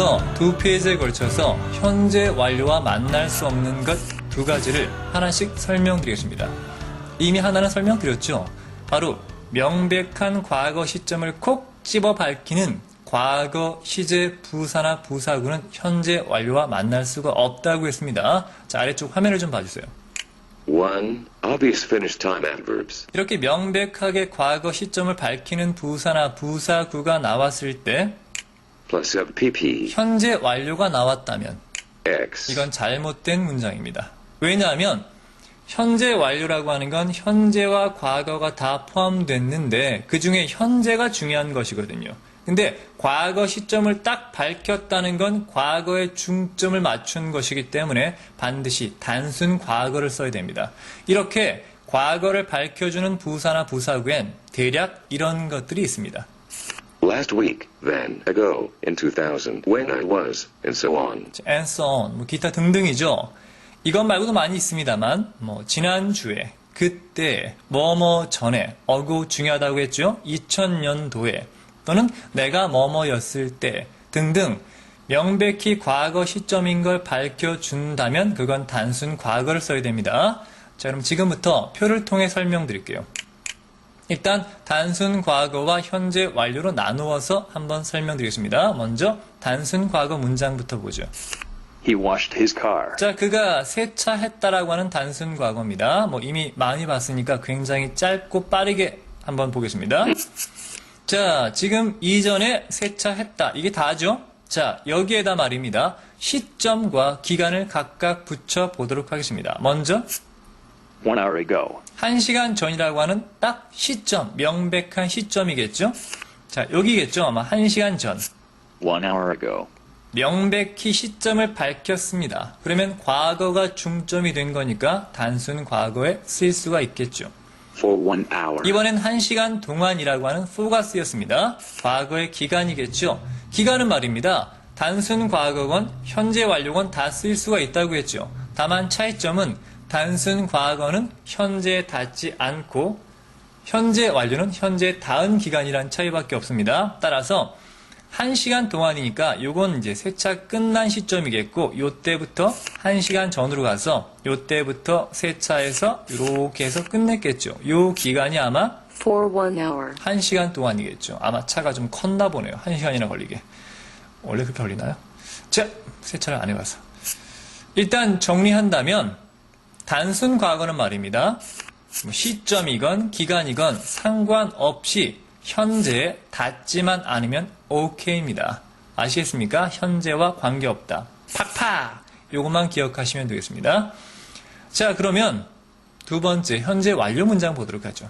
지금부터 두 페이지에 걸쳐서 현재 완료와 만날 수 없는 것 두 가지를 하나씩 설명드리겠습니다. 이미 하나는 설명드렸죠. 바로 명백한 과거 시점을 콕 집어 밝히는 과거 시제 부사나 부사구는 현재 완료와 만날 수가 없다고 했습니다. 자, 아래쪽 화면을 좀 봐주세요. 1. Obvious finished time adverbs. 이렇게 명백하게 과거 시점을 밝히는 부사나 부사구가 나왔을 때 Plus sub pp. 현재 완료가 나왔다면 X. 이건 잘못된 문장입니다. 왜냐하면 현재 완료라고 하는 건 현재와 과거가 다 포함됐는데 그 중에 현재가 중요한 것이거든요. 근데 과거 시점을 딱 밝혔다는 건 과거에 중점을 맞춘 것이기 때문에 반드시 단순 과거를 써야 됩니다. 이렇게 과거를 밝혀주는 부사나 부사구엔 대략 이런 것들이 있습니다. Last week, then, ago, in 2000, when I was, and so on. and so on, 뭐 기타 등등이죠. 이것 말고도 많이 있습니다만, 뭐 지난주에, 그때, 뭐뭐 전에, 어구 중요하다고 했죠. 2000년도에 또는 내가 뭐뭐였을 때 등등 명백히 과거 시점인 걸 밝혀준다면 그건 단순 과거를 써야 됩니다. 자, 그럼 지금부터 표를 통해 설명드릴게요. 일단 단순 과거와 현재 완료로 나누어서 한번 설명드리겠습니다. 먼저 단순 과거 문장부터 보죠. He washed his car. 자, 그가 세차했다라고 하는 단순 과거입니다. 뭐 이미 많이 봤으니까 굉장히 짧고 빠르게 한번 보겠습니다. 자, 지금 이전에 세차했다. 이게 다죠? 자, 여기에다 말입니다. 시점과 기간을 각각 붙여 보도록 하겠습니다. 먼저 One hour ago. 1시간 전이라고 하는 딱 시점, 명백한 시점이겠죠? 자, 여기겠죠? 아마 1시간 전. One hour ago. 명백히 시점을 밝혔습니다. 그러면 과거가 중점이 된 거니까 단순 과거에 쓰일 수가 있겠죠. For one hour. 이번엔 1시간 동안이라고 하는 for가 쓰였습니다. 과거의 기간이겠죠. 기간은 말입니다. 단순 과거건 현재 완료건 다 쓰일 수가 있다고 했죠. 다만 차이점은 단순 과거는 현재에 닿지 않고 현재 완료는 현재 닿은 기간이란 차이밖에 없습니다. 따라서 1시간 동안이니까 요건 이제 세차 끝난 시점이겠고 요때부터 1시간 전으로 가서 요때부터 세차해서 이렇게 해서 끝냈겠죠. 요 기간이 아마 for one hour. 1시간 동안이겠죠. 아마 차가 좀 컸나 보네요. 1시간이나 걸리게. 원래 그렇게 걸리나요? 자, 세차를 안 해봐서. 일단 정리한다면 단순 과거는 말입니다. 뭐 시점이건 기간이건 상관없이 현재에 닿지만 않으면 OK입니다. 아시겠습니까? 현재와 관계없다. 팍팍! 요것만 기억하시면 되겠습니다. 자, 그러면 두 번째 현재 완료 문장 보도록 하죠.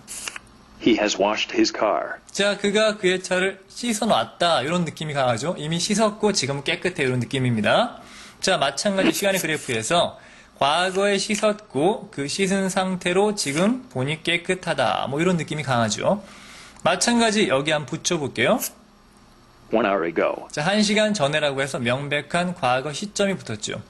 He has washed his car. 자, 그가 그의 차를 씻어놨다. 이런 느낌이 강하죠. 이미 씻었고 지금 깨끗해. 이런 느낌입니다. 자, 마찬가지 시간의 그래프에서 과거에 씻었고 그 씻은 상태로 지금 보니 깨끗하다. 뭐 이런 느낌이 강하죠. 마찬가지 여기 한번 붙여볼게요. One hour ago. 자, 한 시간 전에라고 해서 명백한 과거 시점이 붙었죠.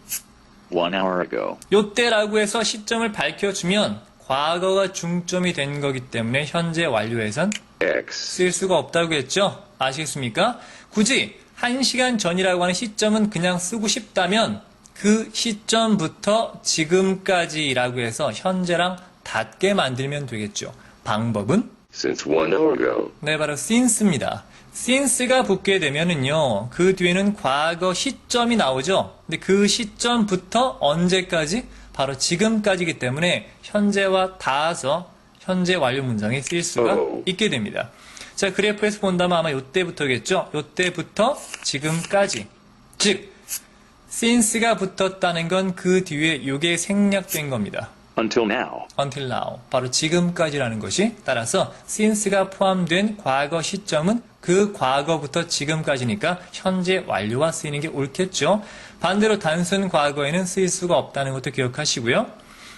One hour ago. 요때라고 해서 시점을 밝혀주면 과거가 중점이 된 거기 때문에 현재 완료에선 X. 쓸 수가 없다고 했죠? 아시겠습니까? 굳이 1시간 전이라고 하는 시점은 그냥 쓰고 싶다면 그 시점부터 지금까지라고 해서 현재랑 닿게 만들면 되겠죠. 방법은? Since one hour ago. 네, 바로 since입니다. since가 붙게 되면은요, 그 뒤에는 과거 시점이 나오죠? 근데 그 시점부터 언제까지? 바로 지금까지이기 때문에 현재와 닿아서 현재 완료 문장에 쓰일 수가 오. 있게 됩니다. 자, 그래프에서 본다면 아마 요때부터겠죠? 요때부터 지금까지. 즉, since가 붙었다는 건 그 뒤에 요게 생략된 겁니다. Until now. until now. 바로 지금까지라는 것이 따라서 since가 포함된 과거 시점은 그 과거부터 지금까지니까 현재 완료와 쓰이는 게 옳겠죠. 반대로 단순 과거에는 쓰일 수가 없다는 것도 기억하시고요.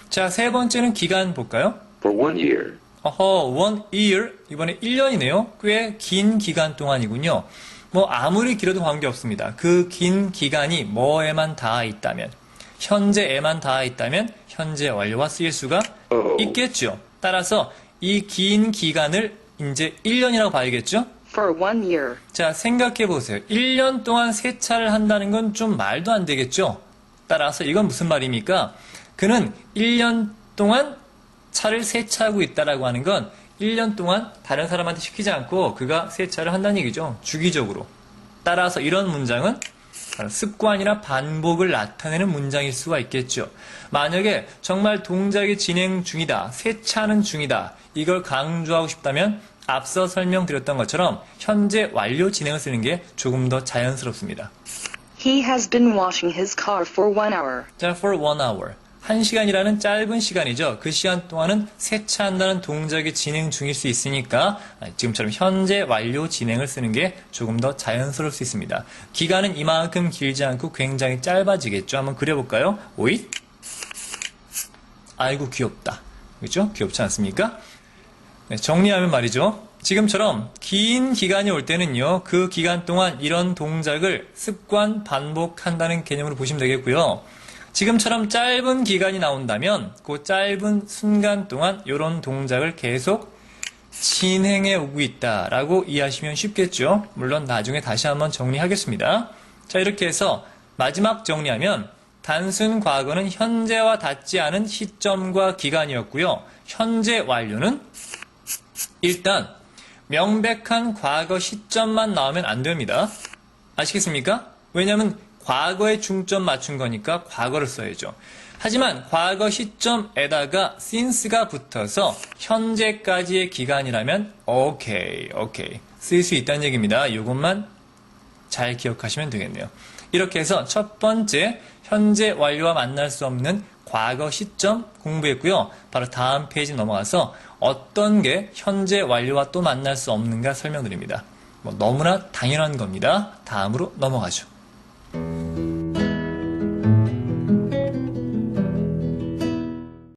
자, 세 번째는 기간 볼까요? For one year. 어허, one year. 이번에 1년이네요. 꽤 긴 기간 동안이군요. 뭐, 아무리 길어도 관계없습니다. 그 긴 기간이 뭐에만 닿아 있다면, 현재에만 닿아 있다면, 현재 완료와 쓰일 수가 어. 있겠죠. 따라서 이 긴 기간을 이제 1년이라고 봐야겠죠? for one year. 자, 생각해 보세요. 1년 동안 세차를 한다는 건 좀 말도 안 되겠죠? 따라서 이건 무슨 말입니까? 그는 1년 동안 차를 세차하고 있다라고 하는 건 1년 동안 다른 사람한테 시키지 않고 그가 세차를 한다는 얘기죠. 주기적으로. 따라서 이런 문장은 습관이나 반복을 나타내는 문장일 수가 있겠죠. 만약에 정말 동작이 진행 중이다, 세차하는 중이다, 이걸 강조하고 싶다면 앞서 설명드렸던 것처럼 현재 완료 진행을 쓰는 게 조금 더 자연스럽습니다. He has been washing his car for one hour. 자, for one hour. 한 시간이라는 짧은 시간이죠. 그 시간 동안은 세차한다는 동작이 진행 중일 수 있으니까 지금처럼 현재 완료 진행을 쓰는 게 조금 더 자연스러울 수 있습니다. 기간은 이만큼 길지 않고 굉장히 짧아지겠죠. 한번 그려볼까요? 오잇. 아이고 귀엽다. 그렇죠? 귀엽지 않습니까? 네, 정리하면 말이죠. 지금처럼 긴 기간이 올 때는요, 그 기간 동안 이런 동작을 습관 반복한다는 개념으로 보시면 되겠고요. 지금처럼 짧은 기간이 나온다면 그 짧은 순간 동안 이런 동작을 계속 진행해 오고 있다라고 이해하시면 쉽겠죠. 물론 나중에 다시 한번 정리하겠습니다. 자, 이렇게 해서 마지막 정리하면 단순 과거는 현재와 닿지 않은 시점과 기간이었고요. 현재 완료는 일단 명백한 과거 시점만 나오면 안 됩니다. 아시겠습니까? 왜냐하면 과거에 중점 맞춘 거니까 과거를 써야죠. 하지만 과거 시점에다가 since가 붙어서 현재까지의 기간이라면 오케이, 오케이. 쓸 수 있다는 얘기입니다. 이것만 잘 기억하시면 되겠네요. 이렇게 해서 첫 번째 현재 완료와 만날 수 없는 과거 시점 공부했고요. 바로 다음 페이지 넘어가서 어떤 게 현재 완료와 또 만날 수 없는가 설명드립니다. 뭐 너무나 당연한 겁니다. 다음으로 넘어가죠.